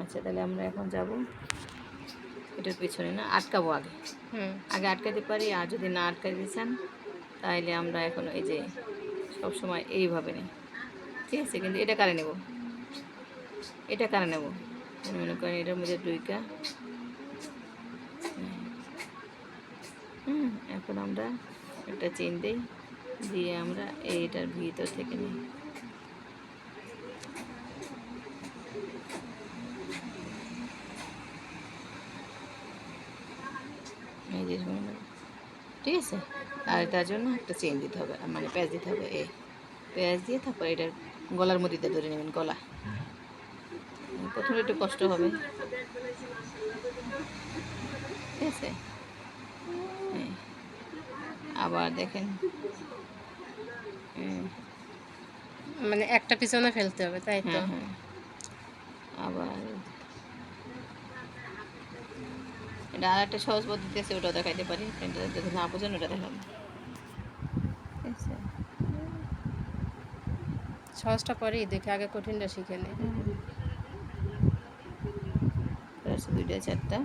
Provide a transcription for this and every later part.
আচ্ছা তাহলে আমরা এখন যাব এটার পিছনে না আটকাবো আগে। হুম। আগে আটকাতে পারি আর যদি না আটকাতে চান তাহলে আমরা এখন এই যে সব সময় এইভাবে নিই। ঠিক আছে কিন্তু এটা কারে নেব? এটা কারে নেব? মনে করেন এটার মধ্যে দুইটা। হুম এখন আমরা একটা চেন দিই দিয়ে আমরা এইটার ভিতর থেকে নিই। এই যে শুনুন। ঠিক আছে? আর তার জন্য একটা চেন দিতে হবে মানে পেঁয়াজ দিতে হবে এ। পেঁয়াজ দিয়ে তারপর এটার গলার মধ্যে দিয়ে ধরে নেবেন গলা। প্রথমে একটু কষ্ট হবে। ঠিক আছে। আবার দেখেন। মানে একটা পিছনে ফেলতে হবে তাই তো? হ্যাঁ হ্যাঁ। আবার এটা আর একটা সহজ পদ্ধতি আছে ওটা দেখাইতে পারি। যদি না বোঝেন ওটা দেখাবো ঠিক আছে সহজটা পরেই দেখে আগে কঠিনটা শিখে নে দুইটা চারটা।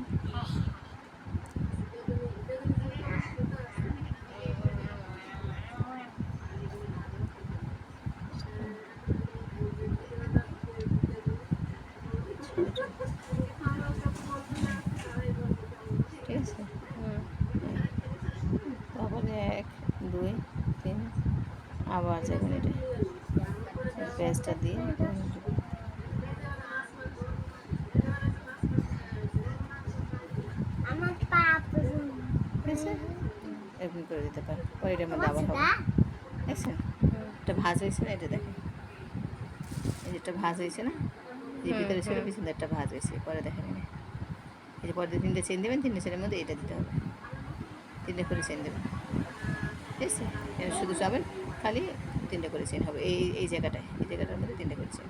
ঠিক আছে হুম তারপরে এক দুই তিন। আবার যখন এটা। পেঁয়াজটা দিয়ে এরকম করে দিতে পারেন পরে। এটার মধ্যে আবার হবে। দেখছেন এটা ভাজ হয়েছে না? এটা দেখেন এই যেটা ভাজ হয়েছে না? যে হুম, ভিতরে ছিল পিছনে একটা ভাজ হয়েছে। পরে দেখেন এই যে পরে তিনটে চেন দেবেন তিনটে চেনের মধ্যে এটা দিতে হবে। তিনটে করে চেন দেবেন। ঠিক আছে শুধু যাবেন, খালি তিনটে করে চেন হবে। এই এই জায়গাটায়, এই জায়গাটার মধ্যে তিনটে করে চেন